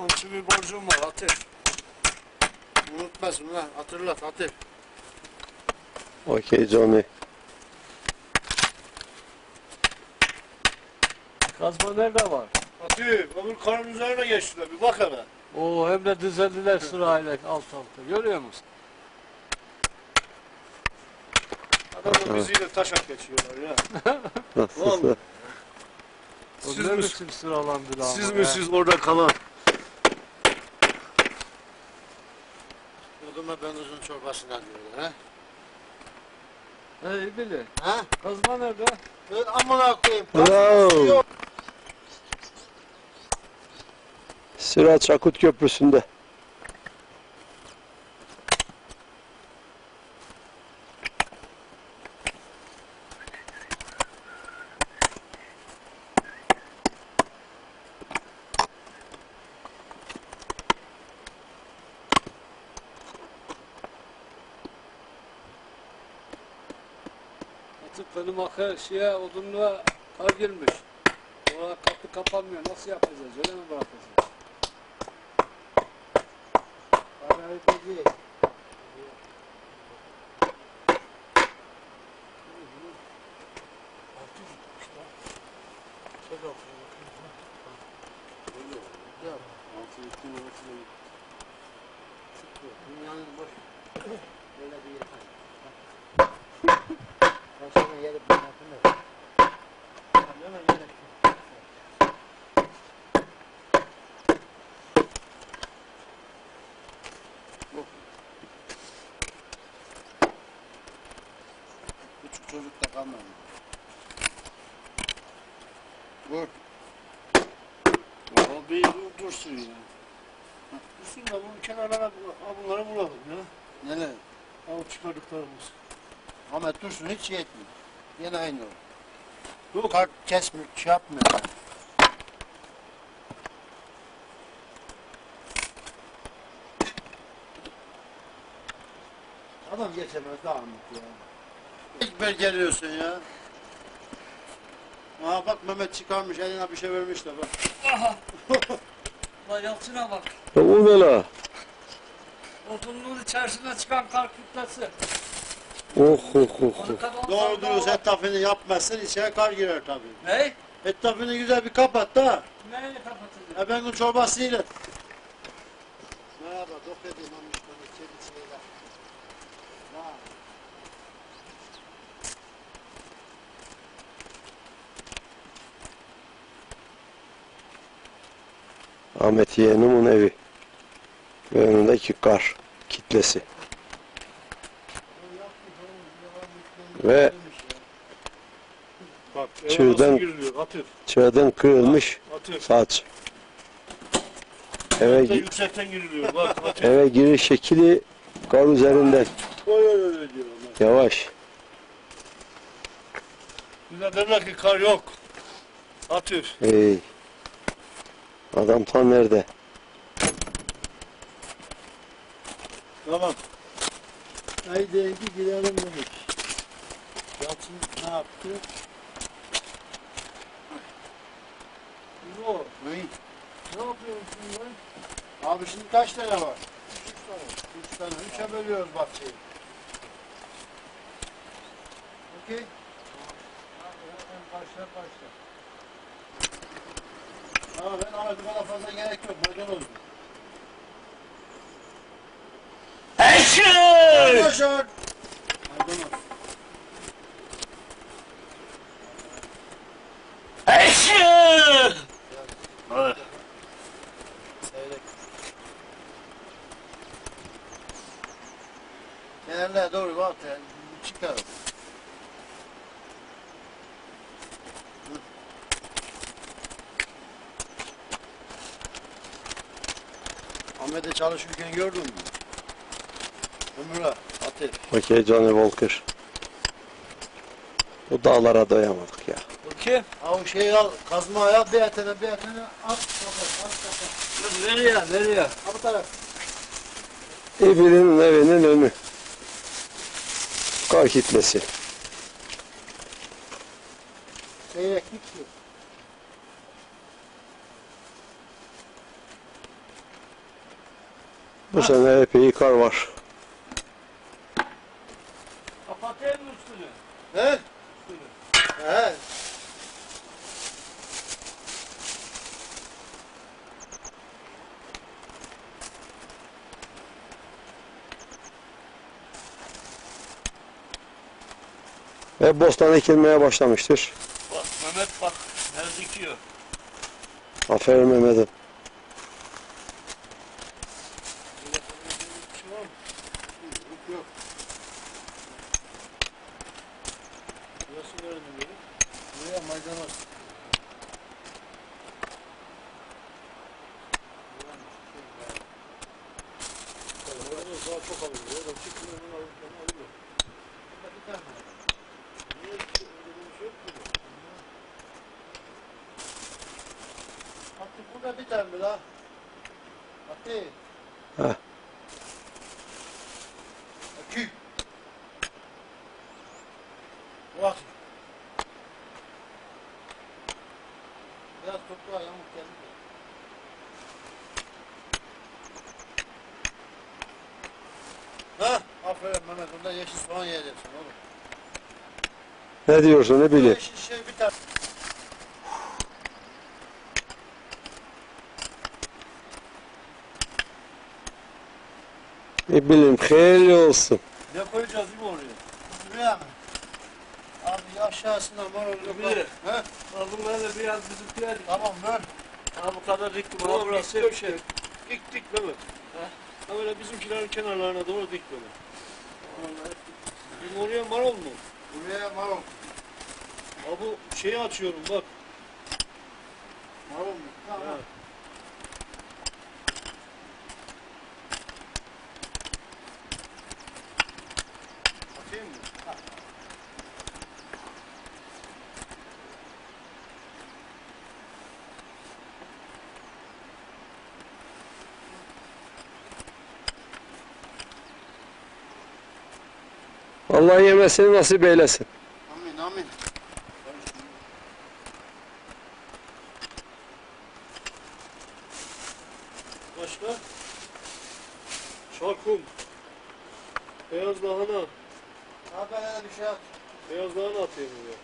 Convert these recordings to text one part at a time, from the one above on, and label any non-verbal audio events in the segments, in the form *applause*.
Komşu bir borcum var Atif. Unutmasın lan hatırlat Atif. Okay Johnny. Kazma nerede var? Atif öbür karın üzerine geçtiler bir bak hele. Oo hem de düzenliler sırayla alt alta. Görüyor musun? Adamlar biziyle taşak geçiyorlar ya. *laughs* Vallahi. Siz mi- biçim sıralandı lan? Siz bu mi ya? siz orada kalan? Oduma ben çorbasına diyorlar ha. Hey bile. Ha? Kazma nerede? Ben amına koyayım. Bravo. Yok. Sıra Çakut Köprüsü'nde. Atıp benim akı şeye odunluğa kar girmiş. Orada kapı kapanmıyor. Nasıl yapacağız? Öyle mi bırakacağız? Değil. Dünyanın boş. Böyle bir yeter. Sana yeri kalmadı. Vur. O bir dur- dursun ya. Dursun da kenarlara bu- ha bunları bulalım ya. Neler? Al çıkardıklarımız. Ahmet Dursun hiç şey etmiyor. Yine aynı o. Yok. Kart kesmiyor, şey yapmıyor. yani. Adam geçemez daha Ahmet ya. Hiç beceriyorsun ya. Aa bak Mehmet çıkarmış eline bir şey vermiş de bak. La Yalçın'a bak. Ya o ne la? Odunluğun içerisine çıkan kar kütlesi. Oh oh oh. oh. Doğru dürüst etrafını yapmazsın içeri kar girer tabii. Ne? Etrafını güzel bir kapat da. Neyi kapatacağız? Ha ben gün çorbasıyla. Merhaba, doktor edeyim almış bana kedisiyle. Ahmet yeğenimin evi. Ve önündeki kar kitlesi. Ve Bak Çığırdan- çığdan kırılmış Atif. saç. Eve, gi- yüksekten giriliyor bak Atif. eve giriş şekli kar üzerinden. Oy oy oy diyor onlar. Yavaş. Bize derler ki kar yok. Atif. Ey. Adam tam nerede? Tamam. Haydi gidelim dedik. Yalçın ne yaptı? Bu. Ne? Ne yapıyorsun lan? Abi şimdi kaç tane var? Üç tane. Üç tane. Üçe bölüyoruz bahçeyi. Okey. Başla başla. Ama ben Ahmet'e bana fazla gerek yok. Maydanoz. Başar. Maydanoz. Seyrek. Kenarlara doğru bak ya. Çıkar. Ahmet'e çalışırken gördün mü? Ömür'e, Atif. Okay Johnny Walker. Bu dağlara doyamadık ya. Bu kim? Ha o şeyi al, kazma al, bir etene bir etene at kapat, at kapat. Nereye? Nereye? Ha bu taraf. İbir'in evinin önü. Kar kitlesi. Seyreklik su. Bu sene epey kar var. Kapatayım mı üstünü? He? He. Ve bostan ekilmeye başlamıştır. Bak Mehmet bak. Ne dikiyor? Aferin Mehmet'im. Yok yok. Burası nerede böyle? Buraya maydanoz. Maydanoz daha çok alıyor. Ya da çıkın hemen alıp bana alıyor. Burada bir tane. Niye öyle bir şey yok ki? Hatta burada bir tane daha. Hatta. Ha. Akü. Bak. Biraz topla yamuk geldi. de. Ha, aferin Mehmet. Bunda yeşil soğan yiyeceksin oğlum. Ne diyorsun ne Bu bileyim. yeşil şey bir tane. Ne bileyim hayırlı olsun. Ne koyacağız mi oraya? Buraya mı? Abi aşağısına mor olur. Bilir. He? Ha bunlar da biraz bizimkiler. Tamam ver. Ha bu kadar diktim. Tamam, Ha burası diktim. bir şey. Dik dik Mehmet. Ha böyle bizimkilerin kenarlarına doğru dik böyle. Bizim oraya marul mu? Buraya marul. Ha bu şeyi açıyorum bak. Marul mu? Tamam. Ha. Allah yemesini nasip eylesin. Amin amin. Başka? Şarkum. Beyaz lahana. Abi hele bir şey at. Beyaz lahana atayım buraya.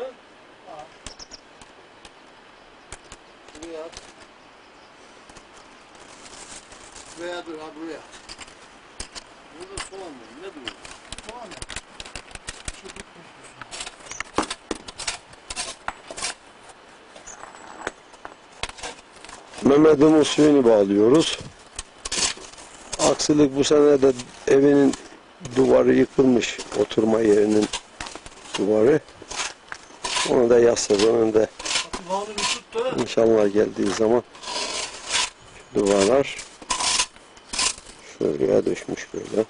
He? Buraya at. Buraya dur ha buraya. Burada soğan var. Ne duruyor? Tamam mı? Şu bitmiş Mehmet'in suyunu bağlıyoruz. Aksilik bu sene de evinin duvarı yıkılmış. Oturma yerinin duvarı. Onu da yaz sezonunda inşallah geldiği zaman duvarlar февраля, дождь да?